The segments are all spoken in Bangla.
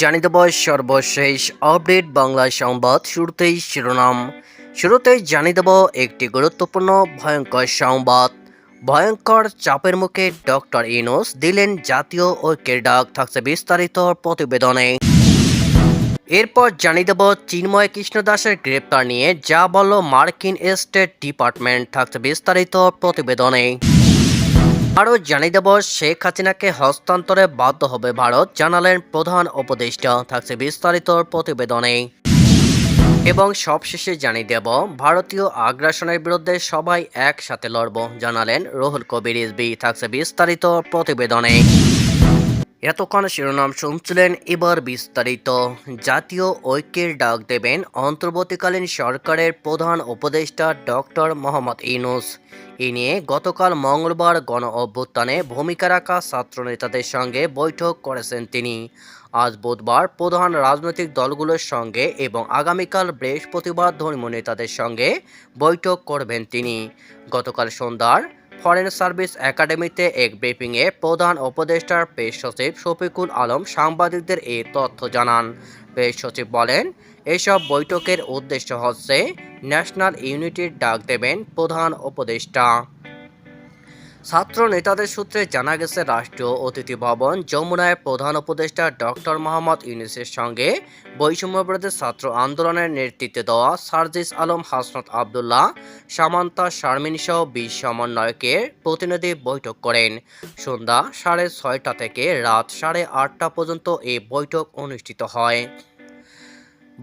জানিয়ে দেব সর্বশেষ আপডেট বাংলা সংবাদ শুরুতেই শিরোনাম। শুরুতেই জানিয়ে দেব একটি গুরুত্বপূর্ণ, ভয়ঙ্কর সংবাদ। ভয়ঙ্কর চাপের মুখে ডক্টর ইনোস দিলেন জাতীয় ঐক্যের ডাক, থাকছে বিস্তারিত প্রতিবেদনে। এরপর জানিয়ে দেব চিন্ময় কৃষ্ণ দাসের গ্রেপ্তার নিয়ে যা বলল মার্কিন স্টেট ডিপার্টমেন্ট, থাকছে বিস্তারিত প্রতিবেদনে। আরও জানিয়ে দেব, শেখ হাসিনাকে হস্তান্তরে বাধ্য হবে ভারত, জানালেন প্রধান উপদেষ্টা। থাকছে বিস্তারিত প্রতিবেদনে। এবং সবশেষে জানিয়ে দেব, ভারতীয় আগ্রাসনের বিরুদ্ধে সবাই একসাথে লড়ব, জানালেন রোহুল কবির ইসবি থাকছে বিস্তারিত প্রতিবেদনে। এতক্ষণ শিরোনাম শুনছিলেন এবার বিস্তারিত। জাতীয় ঐক্যের ডাক দেবেন অন্তর্বর্তীকালীন সরকারের প্রধান উপদেষ্টা ডক্টর মোহাম্মদ ইনুস এ নিয়ে গতকাল মঙ্গলবার গণ অভ্যুত্থানে ভূমিকা রাখা ছাত্রনেতাদের সঙ্গে বৈঠক করেছেন তিনি। আজ বুধবার প্রধান রাজনৈতিক দলগুলোর সঙ্গে এবং আগামীকাল বৃহস্পতিবার ধর্মীয় নেতাদের সঙ্গে বৈঠক করবেন তিনি। গতকাল সন্ধ্যার ফরেন সার্ভিস একাডেমিতে এক ব্রিফিংয়ে প্রধান উপদেষ্টার পেশ সচিব শফিকুল আলম সাংবাদিকদের এই তথ্য জানান। পেশ সচিব বলেন, এসব বৈঠকের উদ্দেশ্য হচ্ছে ন্যাশনাল ইউনিটির ডাক দেবেন প্রধান উপদেষ্টা। ছাত্র নেতাদের সূত্রে জানা গেছে, রাষ্ট্রীয় অতিথি ভবন যমুনায় প্রধান উপদেষ্টা ডক্টর মোহাম্মদ ইউনুসের সঙ্গে বৈষম্যবিরোধী ছাত্র আন্দোলনের নেতৃত্বে দেওয়া সার্জিস আলম হাসনাত আবদুল্লাহ, সামান্তা শারমিন সহ বিশ সমন্বয়কের প্রতিনিধি বৈঠক করেন। সন্ধ্যা সাড়ে ছয়টা থেকে রাত সাড়ে আটটা পর্যন্ত এই বৈঠক অনুষ্ঠিত হয়।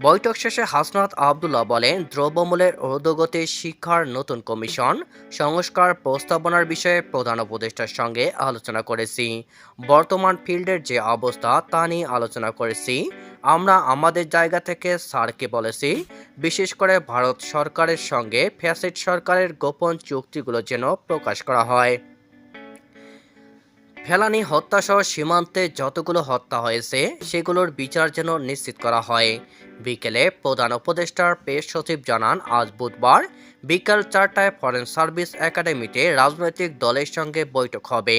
বৈঠক শেষে হাসনাত আবদুল্লাহ বলেন, দ্রব্যমূল্যের ঊর্ধ্বগতি শিক্ষার নতুন কমিশন সংস্কার প্রস্তাবনার বিষয়ে প্রধান উপদেষ্টার সঙ্গে আলোচনা করেছি। বর্তমান ফিল্ডের যে অবস্থা তা নিয়ে আলোচনা করেছি। আমরা আমাদের জায়গা থেকে স্যারকে বলেছি, বিশেষ করে ভারত সরকারের সঙ্গে ফ্যাসিড সরকারের গোপন চুক্তিগুলো যেন প্রকাশ করা হয়। ফেলানি হত্যাসহ সীমান্তে যতগুলো হত্যা হয়েছে, সেগুলোর বিচার যেন নিশ্চিত করা হয়। বিকেলে প্রধান উপদেষ্টার পেশ সচিব জানান, আজ বুধবার বিকাল চারটায় ফরেন সার্ভিস একাডেমিতে রাজনৈতিক দলের সঙ্গে বৈঠক হবে।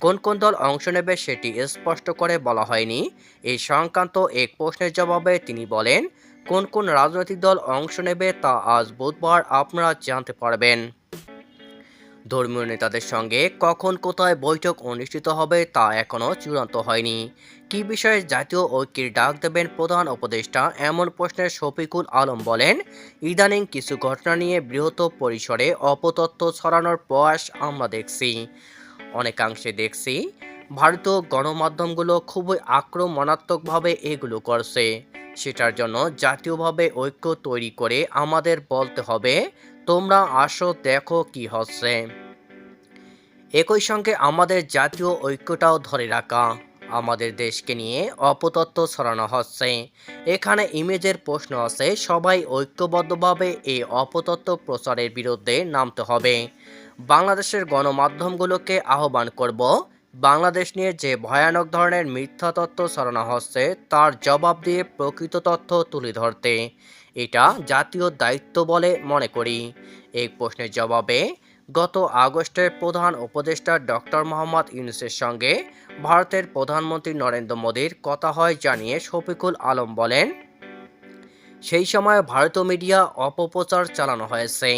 কোন কোন দল অংশ নেবে সেটি স্পষ্ট করে বলা হয়নি। এই সংক্রান্ত এক প্রশ্নের জবাবে তিনি বলেন, কোন কোন রাজনৈতিক দল অংশ নেবে তা আজ বুধবার আপনারা জানতে পারবেন। ধর্মীয় নেতাদের সঙ্গে কখন কোথায় বৈঠক অনুষ্ঠিত হবে তা এখনও চূড়ান্ত হয়নি। কী বিষয়ে জাতীয় ঐক্যের ডাক দেবেন প্রধান উপদেষ্টা এমন প্রশ্নের শফিকুল আলম বলেন, ইদানিং কিছু ঘটনা নিয়ে বৃহৎ পরিসরে অপতত্ত্ব ছড়ানোর প্রয়াস আমরা দেখছি। অনেকাংশে দেখছি, ভারতীয় গণমাধ্যমগুলো খুবই আক্রমণাত্মকভাবে এগুলো করছে। সেটার জন্য জাতীয়ভাবে ঐক্য তৈরি করে আমাদের বলতে হবে, তোমরা আসো, দেখো কি হচ্ছে। একই সঙ্গে আমাদের জাতীয় ঐক্যটাও ধরে রাখা, আমাদের দেশকে নিয়ে অপতত্ত্ব ছড়ানো হচ্ছে। এখানে ইমেজের প্রশ্ন আছে, সবাই ঐক্যবদ্ধভাবে এই অপতত্ত্ব প্রচারের বিরুদ্ধে নামতে হবে। বাংলাদেশের গণমাধ্যমগুলোকে আহ্বান করব বাংলাদেশ নিয়ে যে ভয়ানক ধরনের মিথ্যা তথ্য ছড়ানো হচ্ছে, তার জবাব দিয়ে প্রকৃত তথ্য তুলে ধরতে। এটা জাতীয় দায়িত্ব বলে মনে করি। এই প্রশ্নের জবাবে গত আগস্টে প্রধান উপদেষ্টা ডক্টর মোহাম্মদ ইউনুসের সঙ্গে ভারতের প্রধানমন্ত্রী নরেন্দ্র মোদীর কথা হয় জানিয়ে শফিকুল আলম বলেন, সেই সময় ভারতীয় মিডিয়া অপপ্রচার চালানো হয়েছে।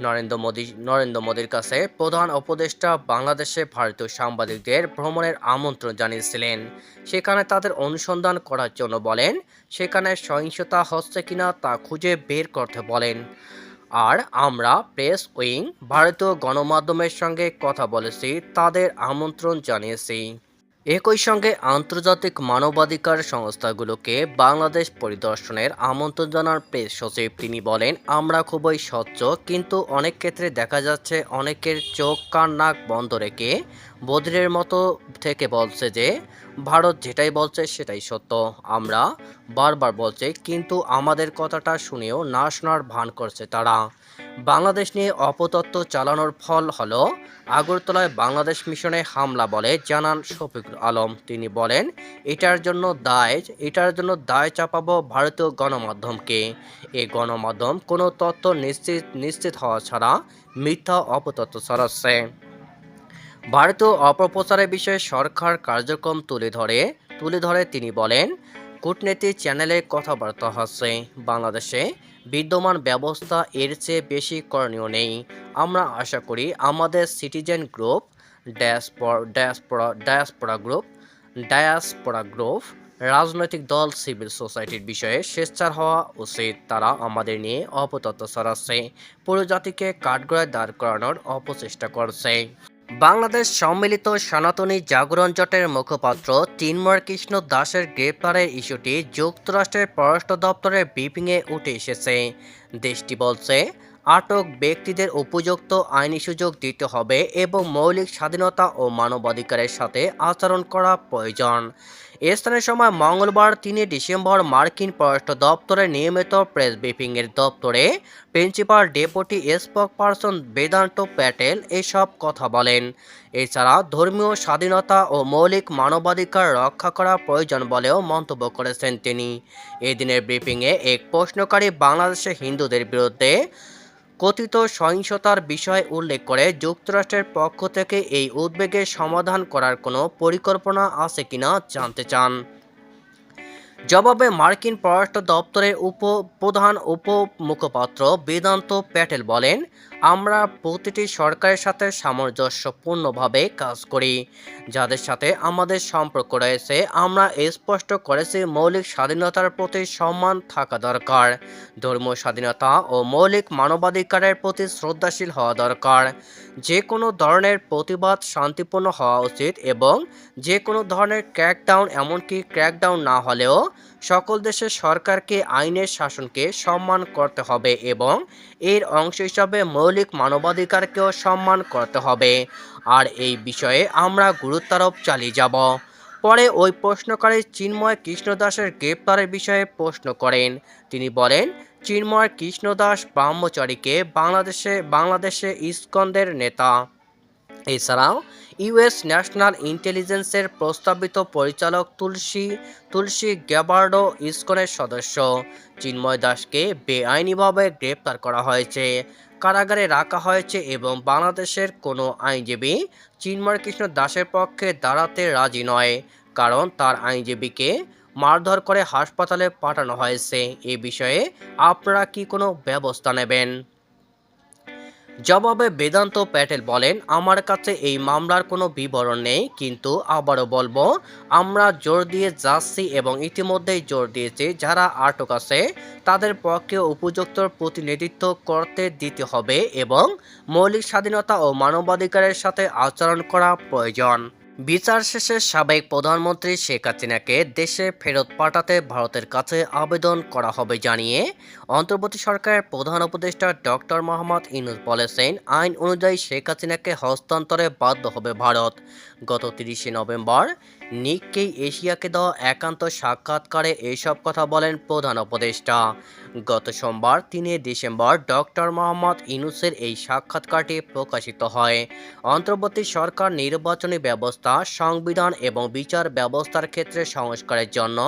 নরেন্দ্র মোদী, নরেন্দ্র মোদীর কাছে প্রধান উপদেষ্টা বাংলাদেশে ভারতীয় সাংবাদিকদের ভ্রমণের আমন্ত্রণ জানিয়েছিলেন। সেখানে তাদের অনুসন্ধান করার জন্য বলেন, সেখানে সহিংসতা হচ্ছে কিনা তা খুঁজে বের করতে বলেন। আর আমরা প্রেস উইং, ভারতীয় গণমাধ্যমের সঙ্গে কথা বলেছি, তাদের আমন্ত্রণ জানিয়েছি। একই সঙ্গে আন্তর্জাতিক মানবাধিকার সংস্থাগুলোকে বাংলাদেশ পরিদর্শনের আমন্ত্রণ জানার প্রেস সচিব। তিনি বলেন, আমরা খুবই স্বচ্ছ, কিন্তু অনেক ক্ষেত্রে দেখা যাচ্ছে অনেকের চোখ, কান, নাক বন্ধ রেখে বদিরের মতো থেকে বলছে যে, ভারত যেটাই বলছে সেটাই সত্য। আমরা বারবার বলছে, কিন্তু আমাদের কথাটা শুনেও না শোনার ভান করছে তারা। বাংলাদেশ নিয়ে অপতত্ত্ব চালানোর ফল হলো, আগরতলায় বাংলাদেশ মিশনে হামলা বলে জানান শফিকুল আলম। তিনি বলেন, এটার জন্য দায়, এটার জন্য দায় চাপাবো ভারতীয় গণমাধ্যমকে। এ গণমাধ্যম কোনো তথ্য নিশ্চিত নিশ্চিত হওয়া ছাড়া মিথ্যা অপতত্ত্ব ছড়াচ্ছে। ভারতীয় অপপ্রচারের বিষয়ে সরকার কার্যক্রম তুলে ধরে তুলে ধরে, তিনি বলেন কূটনীতি চ্যানেলে কথাবার্তা হচ্ছে। বাংলাদেশে বিদ্যমান ব্যবস্থা এর চেয়ে বেশি করণীয় নেই। আমরা আশা করি আমাদের citizen group ড্যাসপর diaspora, diaspora group diaspora group, রাজনৈতিক দল, সিভিল সোসাইটির বিষয়ে স্বেচ্ছার হওয়া উচিত। তারা আমাদের নিয়ে অপতত্ত্ব ছড়াচ্ছে। পুরো জাতিকে কাঠগড়ায় দাঁড় করানোর অপচেষ্টা করছে। বাংলাদেশ সম্মিলিত সনাতনী জাগরণ জোটের মুখপাত্র চিন্ময় কৃষ্ণ দাসের গ্রেপ্তারের ইস্যুটি যুক্তরাষ্ট্রের পররাষ্ট্র দপ্তরের ব্রিফিংয়ে উঠে এসেছে। দেশটি বলছে, আটক ব্যক্তিদের উপযুক্ত আইনি সুযোগ দিতে হবে এবং মৌলিক স্বাধীনতা ও মানবাধিকারের সাথে আচরণ করা প্রয়োজন। স্থানের সময় মঙ্গলবার তিন ডিসেম্বর মার্কিন পররাষ্ট্র দপ্তরের নিয়মিত প্রেস ব্রিফিংয়ের দপ্তরে principal deputy spokesperson Vedant Patel এসব কথা বলেন। এছাড়া ধর্মীয় স্বাধীনতা ও মৌলিক মানবাধিকার রক্ষা করা প্রয়োজন বলেও মন্তব্য করেছেন তিনি। এদিনের ব্রিফিংয়ে এক প্রশ্নকারী বাংলাদেশে হিন্দুদের বিরুদ্ধে কথিত সহিংসতার বিষয় উল্লেখ করে যুক্তরাষ্ট্রের পক্ষ থেকে এই উদ্বেগের সমাধান করার কোনো পরিকল্পনা আছে কিনা জানতে চান। জবাবে মার্কিন পররাষ্ট্র দপ্তরের উপ প্রধান উপ মুখপাত্র বেদান্ত প্যাটেল বলেন আমরা প্রতিটি সরকারের সাথে সামঞ্জস্যপূর্ণভাবে কাজ করি। যাদের সাথে আমাদের সম্পর্ক রয়েছে, আমরা স্পষ্ট করেছি মৌলিক স্বাধীনতার প্রতি সম্মান থাকা দরকার। ধর্মীয় স্বাধীনতা ও মৌলিক মানবাধিকারের প্রতি শ্রদ্ধাশীল হওয়া দরকার। যে কোনো ধরনের প্রতিবাদ শান্তিপূর্ণ হওয়া উচিত এবং যে কোনো ধরনের ক্র্যাকডাউন এমনকি ক্র্যাকডাউন না হলেও সকল দেশের সরকারকে, আইনের শাসনকে সম্মান করতে হবে এবং এর অংশ হিসাবে মৌলিক মানবাধিকারকেও সম্মান করতে হবে। আর এই বিষয়ে আমরা গুরুত্বারোপ চালিয়ে যাব। পরে ওই প্রশ্নকারী চিন্ময় কৃষ্ণদাসের গ্রেপ্তারের বিষয়ে প্রশ্ন করেন। তিনি বলেন, চিন্ময় কৃষ্ণদাস ব্রহ্মচারীকে বাংলাদেশে বাংলাদেশে ইস্কন্দের নেতা। এছাড়াও ইউএস ন্যাশনাল ইন্টেলিজেন্সের প্রস্তাবিত পরিচালক তুলসী তুলসী গ্যাবার্ডো ইসকনের সদস্য। চিন্ময় দাসকে বেআইনিভাবে গ্রেপ্তার করা হয়েছে। কারাগারে রাখা হয়েছে এবং বাংলাদেশের কোনো আইনজীবী চিন্ময় কৃষ্ণ দাসের পক্ষে দাঁড়াতে রাজি নয়, কারণ তার আইনজীবীকে মারধর করে হাসপাতালে পাঠানো হয়েছে। এ বিষয়ে আপনারা কি কোনো ব্যবস্থা নেবেন? জবাবে বেদান্ত প্যাটেল বলেন, আমার কাছে এই মামলার কোনো বিবরণ নেই, কিন্তু আবারও বলব, আমরা জোর দিয়ে যাচ্ছি এবং ইতিমধ্যেই জোর দিয়েছি। যারা আটক আছে, তাদের পক্ষে উপযুক্ত প্রতিনিধিত্ব করতে দিতে হবে এবং মৌলিক স্বাধীনতা ও মানবাধিকারের সাথে আচরণ করা প্রয়োজন। বিচার শেষে সাবেক প্রধানমন্ত্রী শেখ হাসিনাকে দেশে ফেরত পাঠাতে ভারতের কাছে আবেদন করা হবে জানিয়ে অন্তর্বর্তী সরকারের প্রধান উপদেষ্টা ডক্টর মোহাম্মদ ইনুস বলেছেন, আইন অনুযায়ী শেখ হাসিনাকে হস্তান্তরে বাধ্য হবে ভারত। গত তিরিশে নভেম্বর, নিককেই এশিয়াকে দেওয়া একান্ত সাক্ষাৎকারে এইসব কথা বলেন প্রধান উপদেষ্টা। গত সোমবার, তিনে ডিসেম্বর, ডক্টর মোহাম্মদ ইনুসের এই সাক্ষাৎকারটি প্রকাশিত হয়। অন্তর্বর্তী সরকার নির্বাচনী ব্যবস্থা, সংবিধান এবং বিচার ব্যবস্থার ক্ষেত্রে সংস্কারের জন্য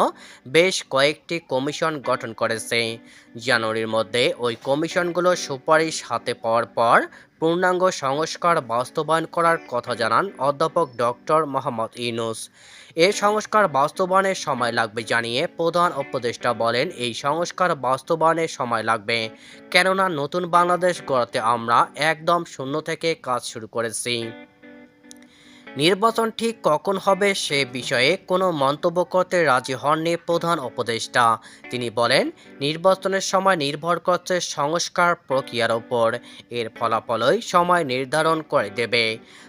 বেশ কয়েকটি কমিশন গঠন করেছে। জানুয়ারির মধ্যে ওই কমিশনগুলো সুপারিশ হাতে পাওয়ার পর পূর্ণাঙ্গ সংস্কার বাস্তবায়ন করার কথা জানান অধ্যাপক ডক্টর মোহাম্মদ ইউনুস। এ সংস্কার বাস্তবায়নের সময় লাগবে জানিয়ে প্রধান উপদেষ্টা বলেন, এই সংস্কার বাস্তবায়নের সময় লাগবে। কেননা নতুন বাংলাদেশ গড়াতে আমরা একদম শূন্য থেকে কাজ শুরু করেছি। নির্বাচন ঠিক কখন হবে সে বিষয়ে কোনো মন্তব্য করতে রাজি হননি প্রধান উপদেষ্টা। তিনি বলেন, নির্বাচনের সময় নির্ভর করছে সংস্কার প্রক্রিয়ার ওপর এর ফলাফলই সময় নির্ধারণ করে দেবে।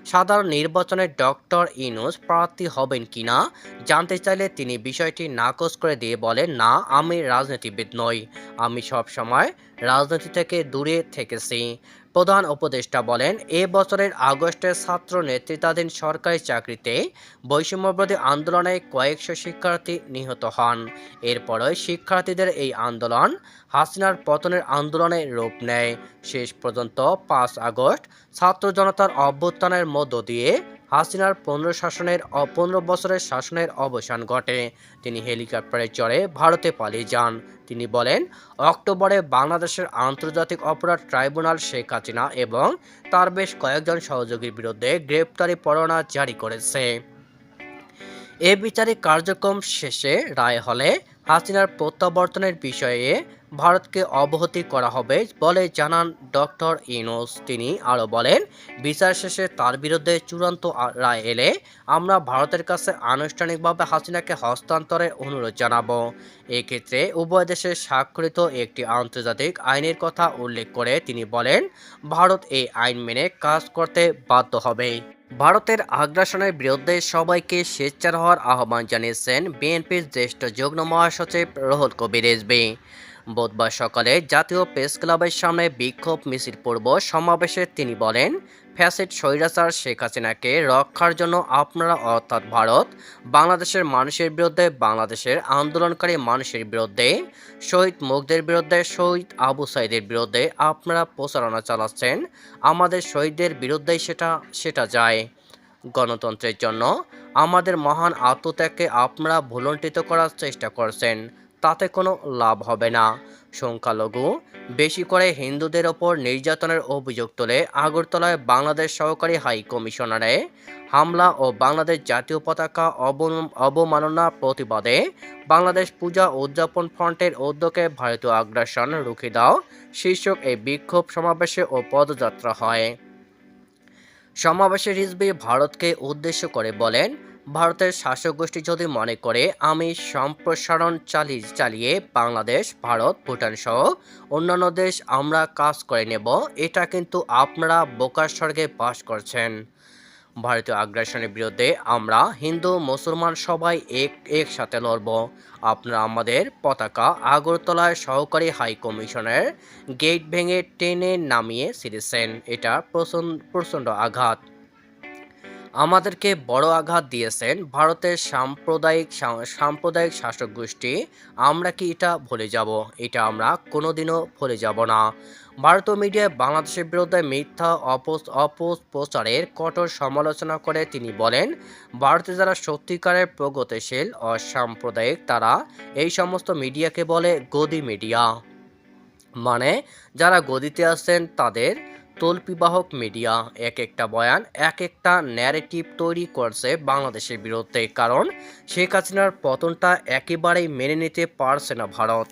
সাধারণ নির্বাচনে ডক্টর ইনুস প্রার্থী হবেন কিনা জানতে চাইলে তিনি বিষয়টি নাকচ করে দিয়ে বলেন, না, আমি রাজনীতিবিদ নই। আমি সব সময় রাজনীতি থেকে দূরে থেকেছি। প্রধান উপদেষ্টা বলেন, এ বছরের আগস্টে ছাত্র নেতৃত্বাধীন সরকারি চাকরিতে বৈষম্যবাদী আন্দোলনে কয়েকশো শিক্ষার্থী নিহত হন। এরপরই শিক্ষার্থীদের এই আন্দোলন হাসিনার পতনের আন্দোলনে রূপ নেয়। শেষ পর্যন্ত পাঁচ আগস্ট ছাত্র জনতার অভ্যুত্থানের মধ্য দিয়ে হাসিনার পনেরো শাসনের পনেরো বছরের শাসনের অবসান ঘটে। তিনি হেলিকপ্টারে চড়ে ভারতে পালিয়ে যান। তিনি বলেন, অক্টোবরে বাংলাদেশের আন্তর্জাতিক অপরাধ ট্রাইব্যুনাল শেখ হাসিনা এবং তার বেশ কয়েকজন সহযোগীর বিরুদ্ধে গ্রেপ্তারি পরোয়ানা জারি করেছে। এ বিচারিক কার্যক্রম শেষে রায় হলে হাসিনার প্রত্যাবর্তনের বিষয়ে ভারতকে অবহতি করা হবে বলে জানান ডক্টর ইনোস তিনি আরও বলেন, বিচার শেষে তার বিরুদ্ধে চূড়ান্ত রায় এলে আমরা ভারতের কাছে আনুষ্ঠানিকভাবে হাসিনাকে হস্তান্তরের অনুরোধ জানাব। এক্ষেত্রে উভয় দেশের স্বাক্ষরিত একটি আন্তর্জাতিক আইনের কথা উল্লেখ করে তিনি বলেন, ভারত এই আইন মেনে কাজ করতে বাধ্য হবে। ভারতের আগ্রাসনের বিরুদ্ধে সবাইকে স্বেচ্ছার হওয়ার আহ্বান জানিয়েছেন বিএনপির জ্যেষ্ঠ যুগ্ম মহাসচিব রহুল কবির রেজবি বুধবার সকালে জাতীয় প্রেস ক্লাবের সামনে বিক্ষোভ মিছিল পূর্ব সমাবেশে তিনি বলেন ফ্যাসিড স্বৈরাচার শেখ হাসিনাকে রক্ষার জন্য আপনারা অর্থাৎ ভারত, বাংলাদেশের মানুষের বিরুদ্ধে, বাংলাদেশের আন্দোলনকারী মানুষের বিরুদ্ধে, শহীদ মুগদের বিরুদ্ধে, শহীদ আবু সাইদের বিরুদ্ধে আপনারা প্রচারণা চালাচ্ছেন, আমাদের শহীদদের বিরুদ্ধেই সেটা সেটা যায়। গণতন্ত্রের জন্য আমাদের মহান আত্মত্যাগকে আপনারা ভুলণ্ঠিত করার চেষ্টা করছেন। তাতে কোনো লাভ হবে না। সংখ্যালঘু বেশি করে হিন্দুদের ওপর নির্যাতনের অভিযোগ তুলে আগরতলায় বাংলাদেশ সহকারী হাই কমিশনারে। হামলা ও বাংলাদেশ জাতীয় পতাকা অবমাননা প্রতিবাদে বাংলাদেশ পূজা উদযাপন ফ্রন্টের উদ্যোগে ভারতীয় আগ্রাসন রুখে দাও। শীর্ষক এই বিক্ষোভ সমাবেশে ও পদযাত্রা হয়। সমাবেশে রিজবি ভারতকে উদ্দেশ্য করে বলেন ভারতের শাসক গোষ্ঠী যদি মনে করে, আমি সম্প্রসারণ চালিয়ে চালিয়ে বাংলাদেশ, ভারত, ভুটান সহ অন্যান্য দেশ আমরা কাজ করে নেব, এটা কিন্তু আপনারা বোকার স্বর্গে বাস করছেন। ভারতীয় আগ্রাসনের বিরুদ্ধে আমরা হিন্দু, মুসলমান সবাই এক, একসাথে লড়ব। আপনারা আমাদের পতাকা আগরতলায় সহকারী হাই কমিশনের গেট ভেঙে টেনে নামিয়ে ছিঁড়েছেন। এটা প্রচণ্ড প্রচণ্ড আঘাত। আমাদেরকে বড় আঘাত দিয়েছেন ভারতের সাম্প্রদায়িক সাম্প্রদায়িক শাসক গোষ্ঠী। আমরা কি এটা ভুলে যাব? এটা আমরা কোনোদিনও ভুলে যাব না। ভারতীয় মিডিয়ায় বাংলাদেশের বিরুদ্ধে মিথ্যা অপপ্রচারের কঠোর সমালোচনা করে তিনি বলেন, ভারতে যারা সত্যিকারের প্রগতিশীল ও সাম্প্রদায়িক, তারা এই সমস্ত মিডিয়াকে বলে গদি মিডিয়া। মানে যারা গদিতে আছেন, তাদের তল্পিবাহক মিডিয়া এক একটা বয়ান, এক একটা ন্যারেটিভ তৈরি করছে বাংলাদেশের বিরুদ্ধে। কারণ শেখ হাসিনার পতনটা একেবারেই মেনে নিতে পারছে না ভারত।